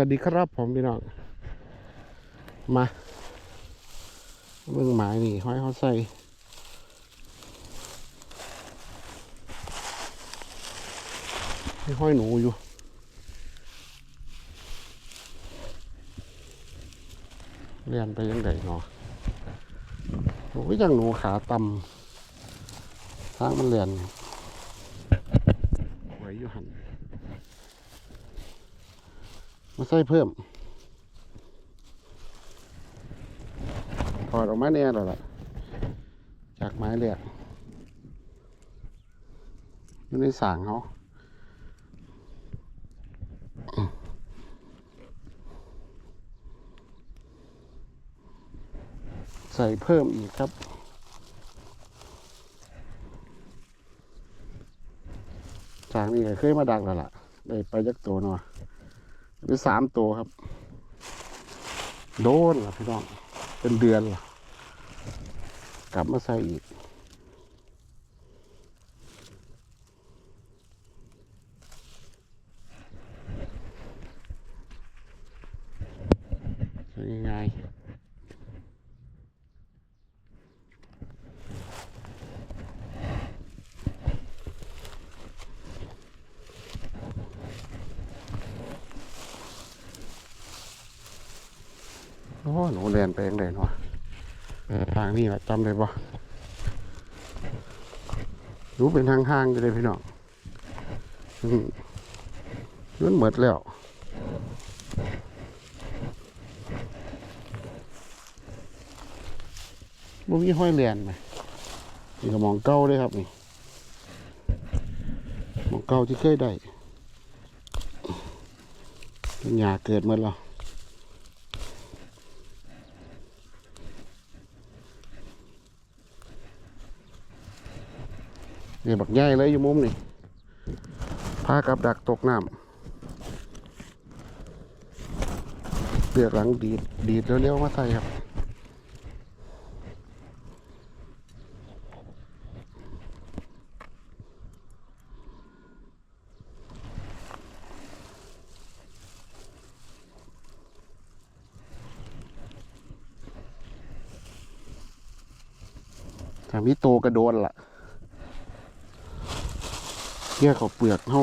วัสดีครับผมพี่น้อง มาเบิ่งหมายนี่ห้อยเขาใส่ห้ห้อยหนูอยู่เรียนไปยังไงเนาะโอ้ยยังหนูขาต่ำทางมันเรียนไว้อยู่หัน มาใส่เพิ่มถอดออกมาเนี่ยแล้วล่ะ จากไม้เหล็กอยู่ในสางเขาใส่เพิ่มอีกครับสางนี่ก็เคยมาดักแล้วล่ะได้ไปยักตัวหน่อย หรือสามตัวครับ โดนล่ะพี่น้อง เป็นเดือนล่ะ กลับมาใส่อีก ง่ายๆ หนูเรียนไปยังไงเนาะทางนี้แหละจำได้ปะรู้เป็นทางห้างๆจะได้พี่น้องอืมมันหมดแล้วบ่มีห้อยเรียนไหมนี่ก็หมองเก้าเลยครับนี่หมองเก้าที่เคยได้เป็นหยาเกิดหมดแล้ว นี่บักใหญ่เลยอยู่มุมนี่พากับดักตกน้ำเลือกหลังดีดดีดเร็วๆมาใส่ครับถ้ามีโตกระโดนล่ะ เกี่ยเขาเปลือกเฮา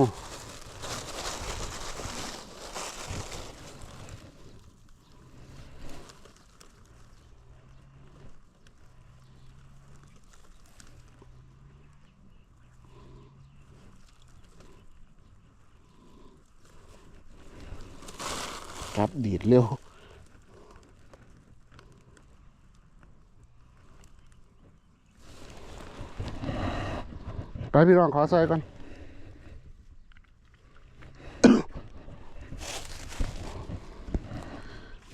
ครับดีดเร็วไปพี่รองขอใส่ก่อน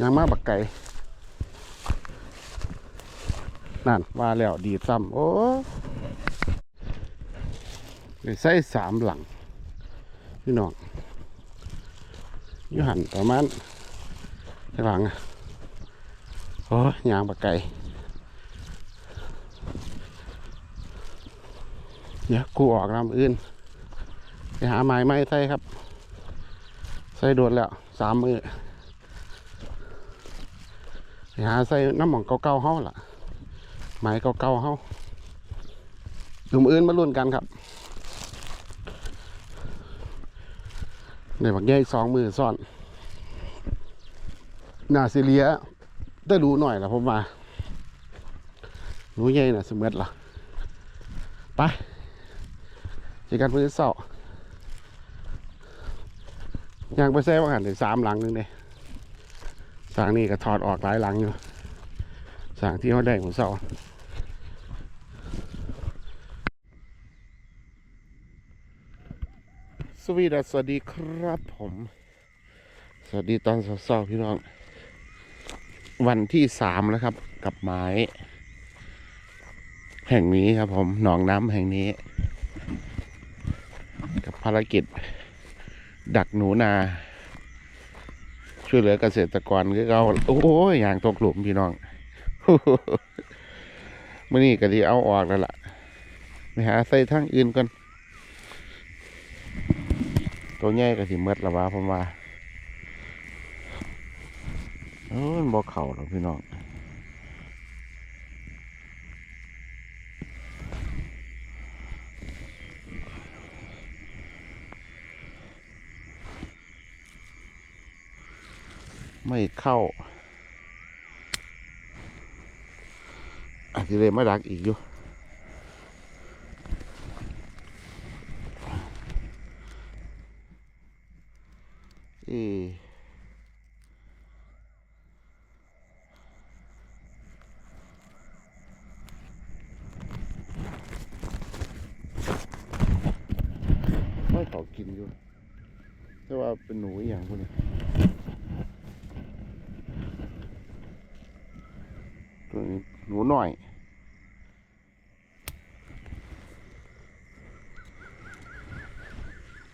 ยังมาบักไก่นั่นว่าแล้วดีซ้ำโอ้ใส่สามหลังพี่น้องยู่หันประมาณข้างหลังโอ้ยางบักไก่เดี๋ยวกูออกลำอื่น ไปหาไม้ไม้ใส่ครับ ใส่โดดแล้วสามมือ หาใส่น้ำหมองเก่าๆเฮาล่ะไม้เก่าๆเฮาหนุ่มอื่นมาลุ้นกันครับในบักใหญ่สองมือซ่อนนาซีเรียได้รู้หน่อยละผมมาหนูใหญ่น่ะสมมติล่ะไปเจอกันมื้อเสาร์ยังไปแซ่ว่าหันถึงสามหลังหนึงเลย สางนี่ก็ถอดออกหลายหลังอยู่สางที่เขาได้ของเสาร์สวีดัสสวัสดีครับผม สวัสดีตอนเสาร์ๆพี่น้อง วันที่สามแล้วครับ กับไม้ แห่งนี้ครับผมหนองน้ำแห่งนี้ กับภารกิจ ดักหนูนา ช่วยเหลือเกษตรกรก็เอาโอ้ยอย่างตกหลุมพี่น้องมื่อนี้ก็ที่เอาออกแล้วล่ะไปหาใส่ทั้งอื่นก่อนตัวใหญ่ก็สิเมดละว่าผมว่าโอ้ยมันบ่เข่าหรอกพี่น้อง ไม่เข้าอาจจะเลยมาดักอีกอยู่เอไม่ขอกินอยู่แต่ว่าเป็นหนูอย่างพวกนี้ตัวนี้หนูหน่อย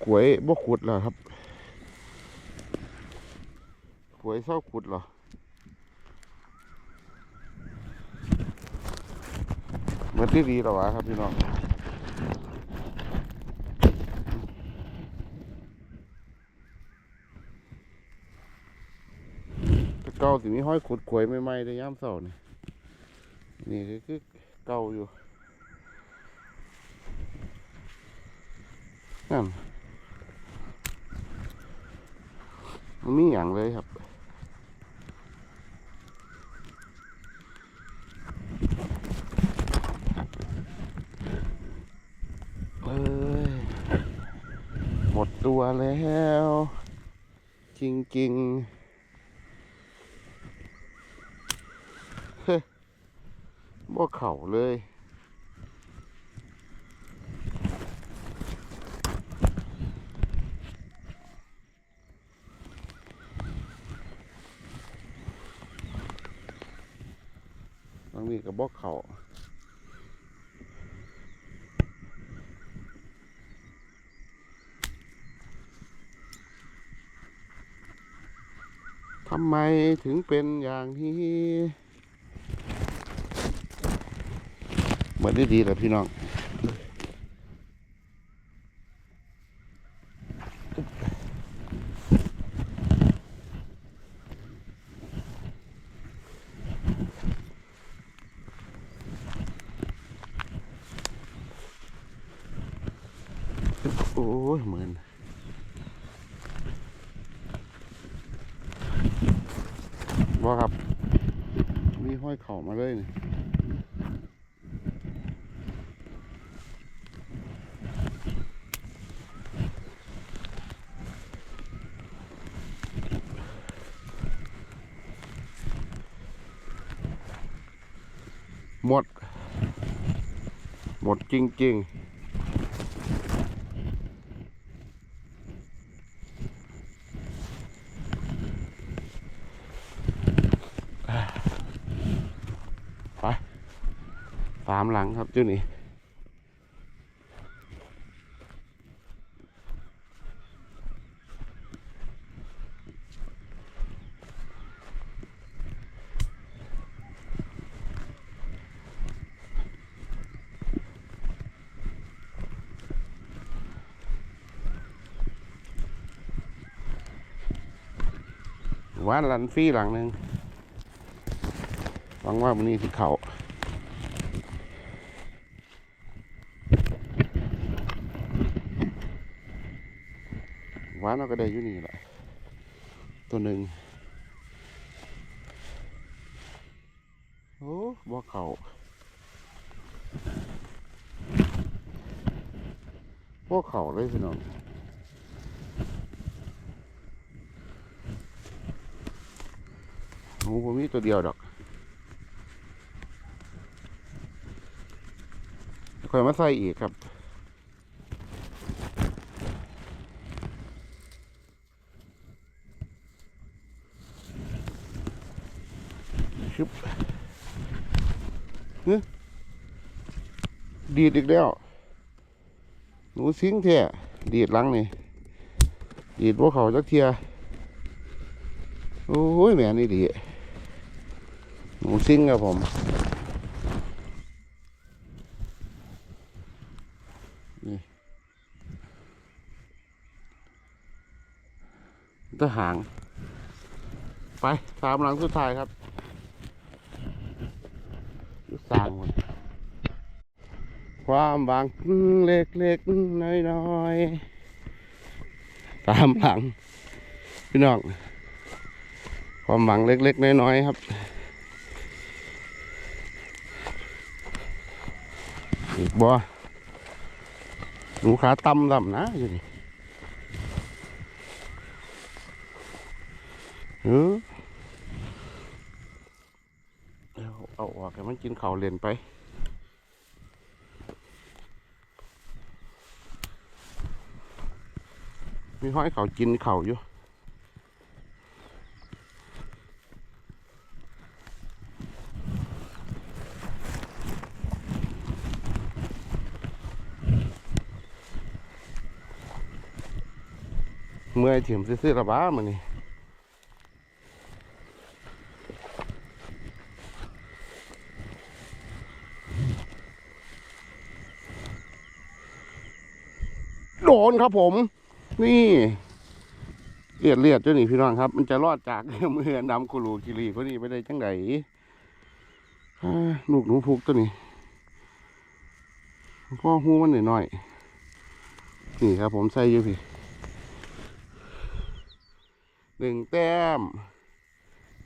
กวยบ่ขุดเหรอครับหวยเศร้าขุดเหรอเมือนที่ดีหรอวะครับพี่น้องเก่าสิมีห้อยขุดขวยใหม่ๆในย่ามเสานี่นี่คือเก่าอยู่นั่น มันมีอย่างเลยครับเอ้ยหมดตัวแล้ว จริงๆเฮ้ยบ่เข่าเลย กับอกเขาทำไมถึงเป็นอย่างนี้เหมือนได้ดีแหละพี่น้อง โอ้ยเหมือน ว่าครับมีห้อยเข่ามาเลยนี่หมด หมดจริงๆ สามหลังครับจ้านี่วานลันฟี่หลังหนึ่งหวังว่ามันนี้สิเขา หวานเราก็ได้อยู่นี่แหละตัวหนึ่งโอ้บ่เขาบ่เขาเลยพี่น้องหูผมมีตัวเดียวดอกคอยมาใส่อีกครับ ชึบเฮ้ดีดอีกแล้ว หนูซิงแท้ดีดหลังนี่ ดีดพวกเขาจักเทียโอ้ยแม่นี่ดีหนูซิงครับผมทหางไปสามหลังสุดท้ายครับยุสร้างหมด ความหวังเล็กๆน้อยๆตามหลัง พี่น้องความหวังเล็ก ๆ น้อยๆครับอีกบ่หนูขาต่ำดำนะอยู่นี่เออเอาเอาอกให้มันกินข้าวเล่นไป มีห้อยเขากินเขาอยู่เมื่อยถิ่มซื้อๆละบ้ามันนี่โดนครับผม นี่เลียดเลียดเจ้านี่พี่น้องครับ มันจะรอดจากมือดำกุลูกิรีคนนี้ไปได้จังไดลูกหนูพุกตัวนี้พ่อหูมันหน่อยหน่อยนี่ครับผมใส่อยู่พี่หนึ่งแต้ม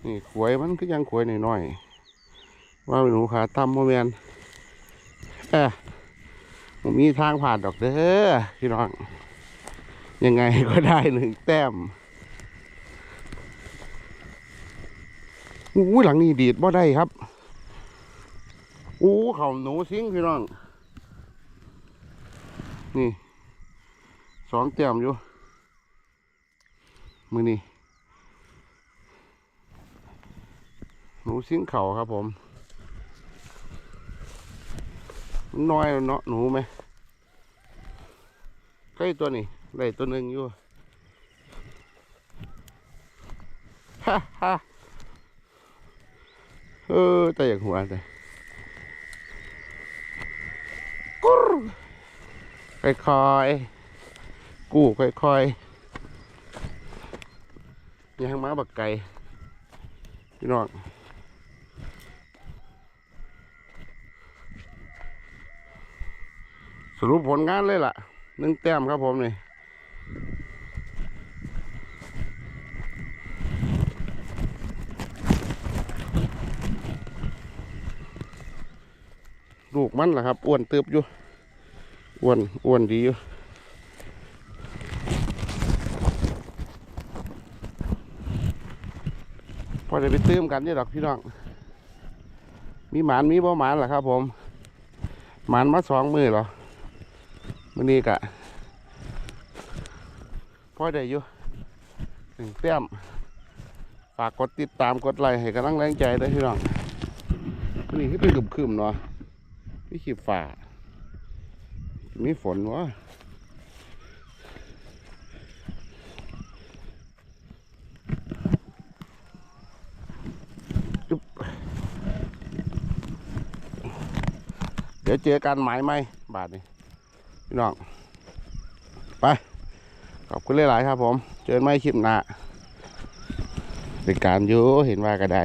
นี่ขวยมันก็ยังขวยหน่อยๆว่าเป็นหนูขาตั้มโมเมนเอ้ผมมีทางผ่านดอกเด้อพี่น้อง ยังไงก็ได้หนึ่งแต้มอู้หลังนี้ดีดบ่ได้ครับอู้เขาหนูซิงพี่น้อง นี่สองแต้มอยู่ มือนี่หนูซิงเข่าครับผมน้อยเนาะหนูไหมใกล้ตัวนี้ ได้ตัวหนึ่งอยู่ฮ่าฮ่าเออแต่อย่างหัวแต่กุ๊รค่อยๆกู้ค่อยๆยังมาบักไก่พี่น้องสรุปผลงานเลยล่ะหนึ่งแต้มครับผมนี่ ลูกมันล่ะครับอ้วนเติบอยู่อ้วนอ้วนดีอยู่พอจะไปตื้มกันนี่ดอกพี่น้องมีหมานมีบ่หมานล่ะครับผมหมานมาสองมือเหรอมื่อนี้กะพ่อได้อยู่หนึ่งเต้มฝากกดติดตามกดไลค์ให้กำลังแรงใจด้วยพี่น้องนี้ที่เป็นกึมๆเนาะ พี่ขีบฝ่า มีฝนวะเดี๋ยวเจอกันหมายไหมบาทนี้พี่น้อง ไป ขอบคุณหลายๆครับผม เจอไม่คลิปหน้าเป็นการยูเห็นว่าก็ได้